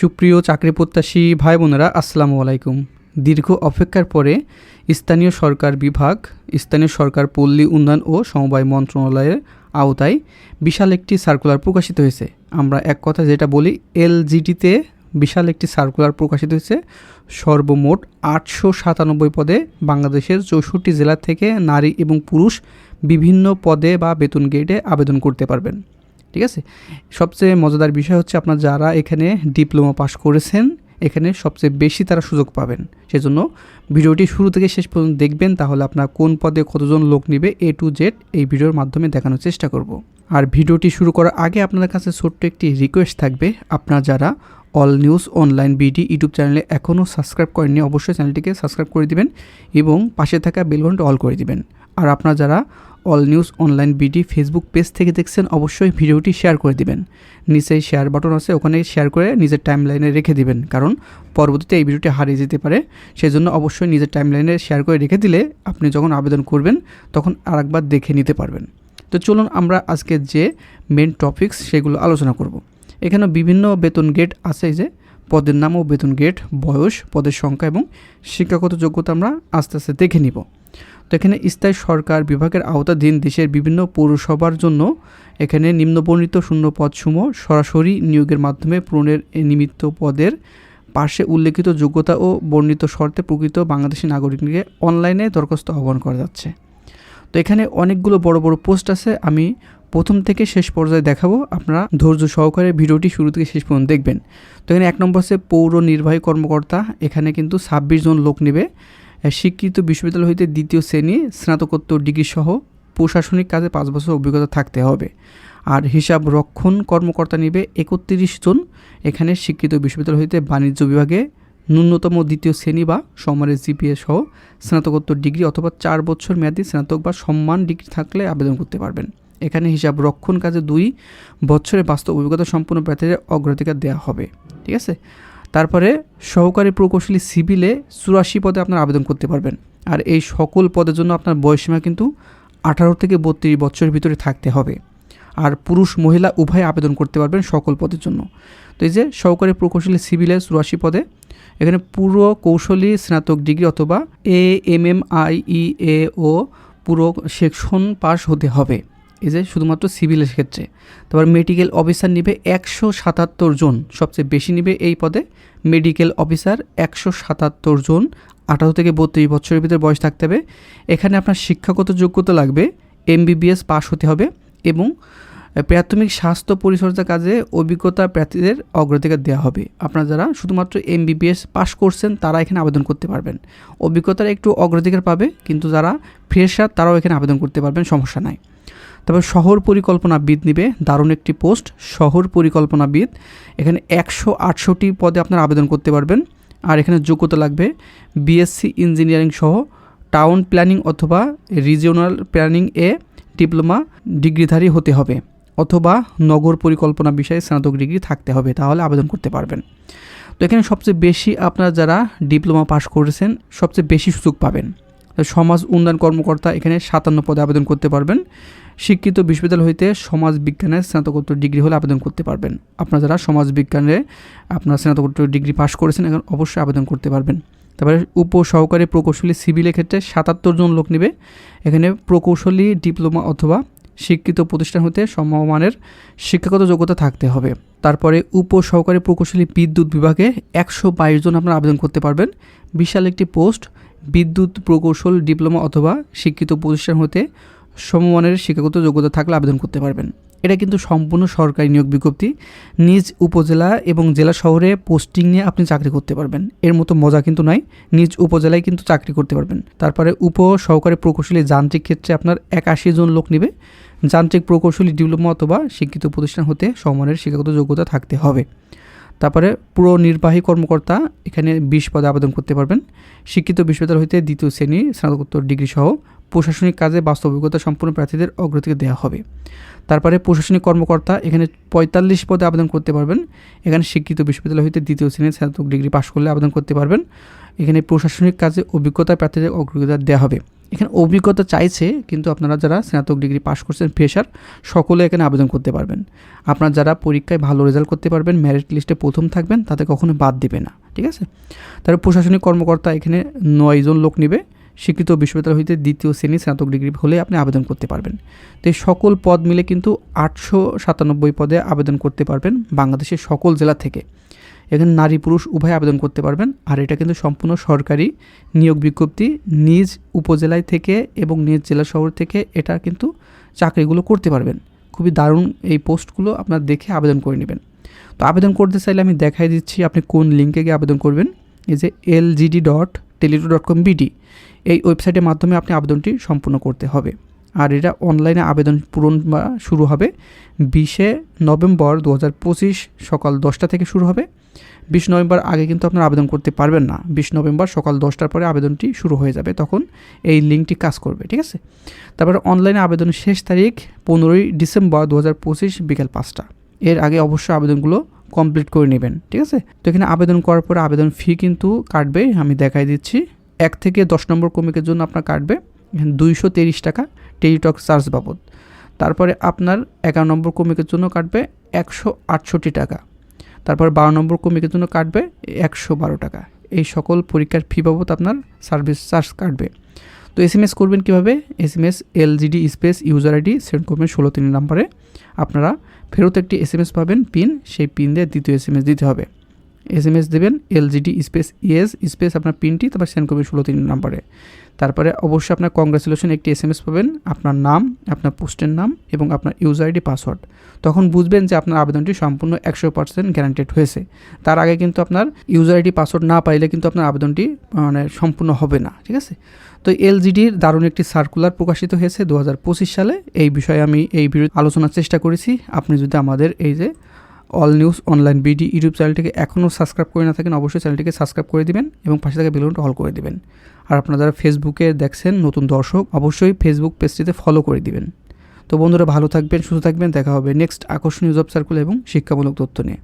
সুপ্রিয় চাকরি প্রত্যাশী ভাই বোনেরা আসসালামু আলাইকুম। দীর্ঘ অপেক্ষার পরে স্থানীয় সরকার বিভাগ, স্থানীয় সরকার পল্লী উন্নয়ন ও সমবায় মন্ত্রণালয়ের আওতায় বিশাল একটি সার্কুলার প্রকাশিত হয়েছে। আমরা এক কথা যেটা বলি, এলজিডিতে বিশাল একটি সার্কুলার প্রকাশিত হয়েছে। সর্বমোট আটশো সাতানব্বই পদে বাংলাদেশের চৌষট্টি জেলা থেকে নারী এবং পুরুষ বিভিন্ন পদে বা বেতন গ্রেডে আবেদন করতে পারবেন। ঠিক আছে? সবচেয়ে মজাদার বিষয় হচ্ছে আপনার যারা এখানে ডিপ্লোমা পাশ করেছেন, এখানে সবচেয়ে বেশি তারা সুযোগ পাবেন। সেজন্য ভিডিওটি শুরু থেকে শেষ পর্যন্ত দেখবেন, তাহলে আপনার কোন পদে কতজন লোক নেবে এ টু জেড এই ভিডিওর মাধ্যমে দেখানোর চেষ্টা করব। আর ভিডিওটি শুরু করার আগে আপনাদের কাছে ছোট্ট একটি রিকোয়েস্ট থাকবে, আপনার যারা all news online BD YouTube চ্যানেলে এখনও সাবস্ক্রাইব করেননি, অবশ্যই চ্যানেলটিকে সাবস্ক্রাইব করে দিবেন এবং পাশে থাকা বেলঘন্টা অল করে দিবেন। আর আপনার যারা all news online BD Facebook page থেকে দেখছেন, অবশ্যই ভিডিওটি শেয়ার করে দিবেন। নিচেই শেয়ার বাটন আছে, ওখানে শেয়ার করে নিজের টাইম লাইনে রেখে দিবেন। কারণ পরবর্তীতে এই ভিডিওটি হারিয়ে যেতে পারে। সেজন্য অবশ্যই নিজের টাইম লাইনে শেয়ার করে রেখে দিলে আপনি যখন আবেদন করবেন, তখন আরেকবার দেখে নিতে পারবেন। তো চলুন আমরা আজকে যে মেন টপিকস সেগুলো আলোচনা করব। এখানে বিভিন্ন বেতন গেট আছে যে, পদের নাম ও বেতন গেট বয়স, পদের সংখ্যা এবং শিক্ষাগত যোগ্যতা আমরা আস্তে আস্তে দেখে নিব। তো এখানে স্থায়ী সরকার বিভাগের আওতাধীন দেশের বিভিন্ন পৌরসভার জন্য এখানে নিম্নবর্ণিত শূন্য পদসমূহ সরাসরি নিয়োগের মাধ্যমে পূরণের নিমিত্ত পদের পাশে উল্লেখিত যোগ্যতা ও বর্ণিত শর্তে প্রকৃত বাংলাদেশি নাগরিককে অনলাইনে দরখাস্ত আহ্বান করা যাচ্ছে। তো এখানে অনেকগুলো বড় বড় পোস্ট আছে, আমি প্রথম থেকে শেষ পর্যায়ে দেখাবো। আপনারা ধৈর্য সহকারে ভিডিওটি শুরু থেকে শেষ পর্যন্ত দেখবেন। তো এখানে এক নম্বর হচ্ছে পৌর নির্বাহী কর্মকর্তা, এখানে কিন্তু ছাব্বিশ জন লোক নেবে। স্বীকৃত বিশ্ববিদ্যালয় হইতে দ্বিতীয় শ্রেণি, স্নাতকোত্তর ডিগ্রি সহ প্রশাসনিক কাজে পাঁচ বছর অভিজ্ঞতা থাকতে হবে। আর হিসাব রক্ষণ কর্মকর্তা নিবে একত্রিশ জন। এখানে স্বীকৃত বিশ্ববিদ্যালয় হইতে বাণিজ্য বিভাগে ন্যূনতম দ্বিতীয় শ্রেণি বা সমারের জিপিএ সহ স্নাতকোত্তর ডিগ্রি অথবা চার বছর মেয়াদী স্নাতক বা সম্মান ডিগ্রি থাকলে আবেদন করতে পারবেন। এখানে হিসাব রক্ষণ কাজে দুই বছরের বাস্তব অভিজ্ঞতা সম্পূর্ণ প্রার্থীদের অগ্রাধিকার দেওয়া হবে। ঠিক আছে? তারপরে সহকারী প্রকৌশলী সিভিলে চুরাশি পদে আপনার আবেদন করতে পারবেন। আর এই সকল পদের জন্য আপনার বয়সীমা কিন্তু আঠারো থেকে বত্রিশ বছরের ভিতরে থাকতে হবে। আর পুরুষ, মহিলা উভয় আবেদন করতে পারবেন সকল পদের জন্য। তো এই যে সহকারী প্রকৌশলী সিভিলে চুরাশি পদে, এখানে পুরো কৌশলী স্নাতক ডিগ্রি অথবা A, M M, I, E, A, ও পুরো সেকশন পাস হতে হবে। এই যে শুধুমাত্র সিভিলের ক্ষেত্রে। তারপর মেডিকেল অফিসার নিবে একশো সাতাত্তর জন। সবচেয়ে বেশি নিবে এই পদে মেডিকেল অফিসার একশো সাতাত্তর জন। আঠারো থেকে বত্রিশ বছরের ভিতরে বয়স থাকতে হবে। এখানে আপনার শিক্ষাগত যোগ্যতা লাগবে এমবিবিএস পাস হতে হবে এবং প্রাথমিক স্বাস্থ্য পরিচর্যা কাজে অভিজ্ঞতা প্রার্থীদের অগ্রাধিকার দেওয়া হবে। আপনারা যারা শুধুমাত্র এমবিবিএস পাশ করছেন, তারা এখানে আবেদন করতে পারবেন। অভিজ্ঞতার একটু অগ্রাধিকার পাবে, কিন্তু যারা ফ্রেশার, তারাও এখানে আবেদন করতে পারবেন, সমস্যা নাই। তারপর শহর পরিকল্পনাবিদ নিবে। দারুণ একটি পোস্ট, শহর পরিকল্পনাবিদ। এখানে একশো আটষট্টি পদে আপনারা আবেদন করতে পারবেন। আর এখানে যোগ্যতা লাগবে বিএসসি ইঞ্জিনিয়ারিং সহ টাউন প্ল্যানিং অথবা রিজিওনাল প্ল্যানিং এ ডিপ্লোমা ডিগ্রিধারী হতে হবে অথবা নগর পরিকল্পনা বিষয়ে স্নাতক ডিগ্রি থাকতে হবে, তাহলে আবেদন করতে পারবেন। তো এখানে সবচেয়ে বেশি আপনারা যারা ডিপ্লোমা পাশ করেছেন, সবচেয়ে বেশি সুযোগ পাবেন। সমাজ উন্নয়ন কর্মকর্তা এখানে সাতান্ন পদে আবেদন করতে পারবেন। শিক্ষিত বিশ্ববিদ্যালয় হইতে সমাজ বিজ্ঞানের স্নাতকোত্তর ডিগ্রি হলে আবেদন করতে পারবেন। আপনারা যারা সমাজ বিজ্ঞানে আপনার স্নাতকোত্তর ডিগ্রি পাশ করেছেন, এখন অবশ্যই আবেদন করতে পারবেন। তারপরে উপ সহকারী প্রকৌশলী সিভিলের ক্ষেত্রে সাতাত্তর জন লোক নেবে। এখানে প্রকৌশলী, ডিপ্লোমা অথবা শিক্ষিত প্রতিষ্ঠান হতে সমমানের শিক্ষাগত যোগ্যতা থাকতে হবে। তারপরে উপ সহকারী প্রকৌশলী বিদ্যুৎ বিভাগে একশো বাইশ জন আপনারা আবেদন করতে পারবেন। বিশাল একটি পোস্ট বিদ্যুৎ প্রকৌশল, ডিপ্লোমা অথবা শিক্ষিত প্রতিষ্ঠান হতে সমমানের শিক্ষাগত যোগ্যতা থাকলে আবেদন করতে পারবেন। এটা কিন্তু সম্পূর্ণ সরকারি নিয়োগ বিজ্ঞপ্তি। নিজ উপজেলা এবং জেলা শহরে পোস্টিং নিয়ে আপনি চাকরি করতে পারবেন। এর মতো মজা কিন্তু নয়, নিজ উপজেলায় কিন্তু চাকরি করতে পারবেন। তারপরে উপ সহকারী প্রকৌশলী যান্ত্রিক ক্ষেত্রে আপনার একাশি জন লোক নেবে। যান্ত্রিক প্রকৌশলী, ডিপ্লোমা অথবা শিক্ষিত প্রতিষ্ঠান হতে সমমানের শিক্ষাগত যোগ্যতা থাকতে হবে। তারপরে পুরো নির্বাহী কর্মকর্তা এখানে বিশ পদে আবেদন করতে পারবেন। শিক্ষিত বিশ্ববিদ্যালয় হইতে দ্বিতীয় শ্রেণি, স্নাতকোত্তর ডিগ্রি সহ প্রশাসনিক কাজে বাস্তব অভিজ্ঞতা সম্পূর্ণ প্রার্থীদের অগ্রতিকে দেওয়া হবে। তারপরে প্রশাসনিক কর্মকর্তা এখানে পঁয়তাল্লিশ পদে আবেদন করতে পারবেন। এখানে শিক্ষিত বিশ্ববিদ্যালয় হইতে দ্বিতীয় শ্রেণির স্নাতক ডিগ্রি পাশ করলে আবেদন করতে পারবেন। এখানে প্রশাসনিক কাজে অভিজ্ঞতা প্রার্থীদের অগ্রতা দেওয়া হবে। এখানে অভিজ্ঞতা চাইছে, কিন্তু আপনারা যারা স্নাতক ডিগ্রি পাশ করছেন, ফ্রেশার, সকলে এখানে আবেদন করতে পারবেন। আপনারা যারা পরীক্ষায় ভালো রেজাল্ট করতে পারবেন মেরিট লিস্টে প্রথম থাকবেন, তাতে কখনো বাদ দিবে না, ঠিক আছে? তার প্রশাসনিক কর্মকর্তা এখানে নয়জন লোক নেবে শিক্ষিত বিশ্ববিদ্যালয় হইতে দ্বিতীয় শ্রেণি স্নাতক ডিগ্রি হলে আপনি আবেদন করতে পারবেন। তো এই সকল পদ মিলে কিন্তু আটশো সাতানব্বই পদে আবেদন করতে পারবেন বাংলাদেশের সকল জেলা থেকে। এখানে নারী পুরুষ উভয় আবেদন করতে পারবেন। আর এটা কিন্তু সম্পূর্ণ সরকারি নিয়োগ বিজ্ঞপ্তি। নিজ উপজেলায় থেকে এবং নিজ জেলা শহর থেকে এটা কিন্তু চাকরিগুলো করতে পারবেন। খুবই দারুণ এই পোস্টগুলো আপনার দেখে আবেদন করে নেবেন। তো আবেদন করতে চাইলে আমি দেখাই দিচ্ছি আপনি কোন লিঙ্কে গিয়ে আবেদন করবেন। এই যে LGD dot teletalk dot com BD এই ওয়েবসাইটের মাধ্যমে আপনি আবেদনটি সম্পূর্ণ করতে হবে। আর এটা অনলাইনে আবেদন পূরণ শুরু হবে বিশে নভেম্বর দু হাজার পঁচিশ সকাল দশটা থেকে শুরু হবে। বিশ নভেম্বর আগে কিন্তু আপনারা আবেদন করতে পারবেন না। বিশ নভেম্বর সকাল দশটার পরে আবেদনটি শুরু হয়ে যাবে। তখন এই লিঙ্কটি কাজ করবে, ঠিক আছে? তারপরে অনলাইনে আবেদনের শেষ তারিখ পনেরোই ডিসেম্বর দু হাজার পঁচিশ বিকেল পাঁচটা। এর আগে অবশ্যই আবেদনগুলো কমপ্লিট করে নেবেন, ঠিক আছে? তো এখানে আবেদন করার পরে আবেদন ফি কিন্তু কাটবে, আমি দেখাই দিচ্ছি। এক থেকে দশ নম্বর কমিকের জন্য আপনার কাটবে। দুইশো টাকা। টেলিটক চার্জ বাবদ। তারপরে আপনার এগারো নম্বর কমিকের জন্য কাটবে একশো আটষট্টি টাকা। তারপর বারো নম্বর কমিকের জন্য কাটবে একশো বারো টাকা। এই সকল পরীক্ষার ফি বাবদ আপনার সার্ভিস চার্জ কাটবে। তো এস এম এস করবেন কীভাবে? S M S LGD space user ID send করবেন ষোলো তিন নাম্বারে আপনারা ফেরত একটি এস এম এস পাবেন পিন সেই পিন দিয়ে দ্বিতীয় এস এম এস দিতে হবে। এস এম এস দেবেন এলজিডি স্পেস ইএস স্পেস আপনার পিনটি, তারপর সেন্ড করবেন ষোলো তিন নাম্বারে। তারপরে অবশ্যই আপনার কংগ্রেচুলেশন একটি এস এম এস পাবেন, আপনার নাম, আপনার পোস্টের নাম এবং আপনার ইউজার আইডি পাসওয়ার্ড তখন বুঝবেন যে আপনার আবেদনটি সম্পূর্ণ একশো পার্সেন্ট গ্যারান্টেড হয়েছে। তার আগে কিন্তু আপনার ইউজার আইডি পাসওয়ার্ড না পাইলে কিন্তু আপনার আবেদনটি মানে সম্পূর্ণ হবে না, ঠিক আছে? তো এলজিডির দারুণ একটি সার্কুলার প্রকাশিত হয়েছে দু হাজার পঁচিশ সালে। এই বিষয়ে আমি এই ভিডিও আলোচনার চেষ্টা করেছি। আপনি যদি আমাদের এই যে all news online BD YouTube চ্যানেলটিকে এখনও সাবস্ক্রাইব করে না থাকেন, অবশ্যই চ্যানেলটিকে সাবস্ক্রাইব করে দিবেন এবং পাশে থাকা বেলুনটা অল করে দিবেন। আর আপনারা যারা ফেসবুকে দেখছেন, নতুন দর্শক, অবশ্যই ফেসবুক পেজটিতে ফলো করে দিবেন। তো বন্ধুরা, ভালো থাকবেন, সুস্থ থাকবেন, দেখা হবে নেক্সট আকর্ষণীয় জব সার্কুল এবং শিক্ষামূলক তথ্য নিয়ে।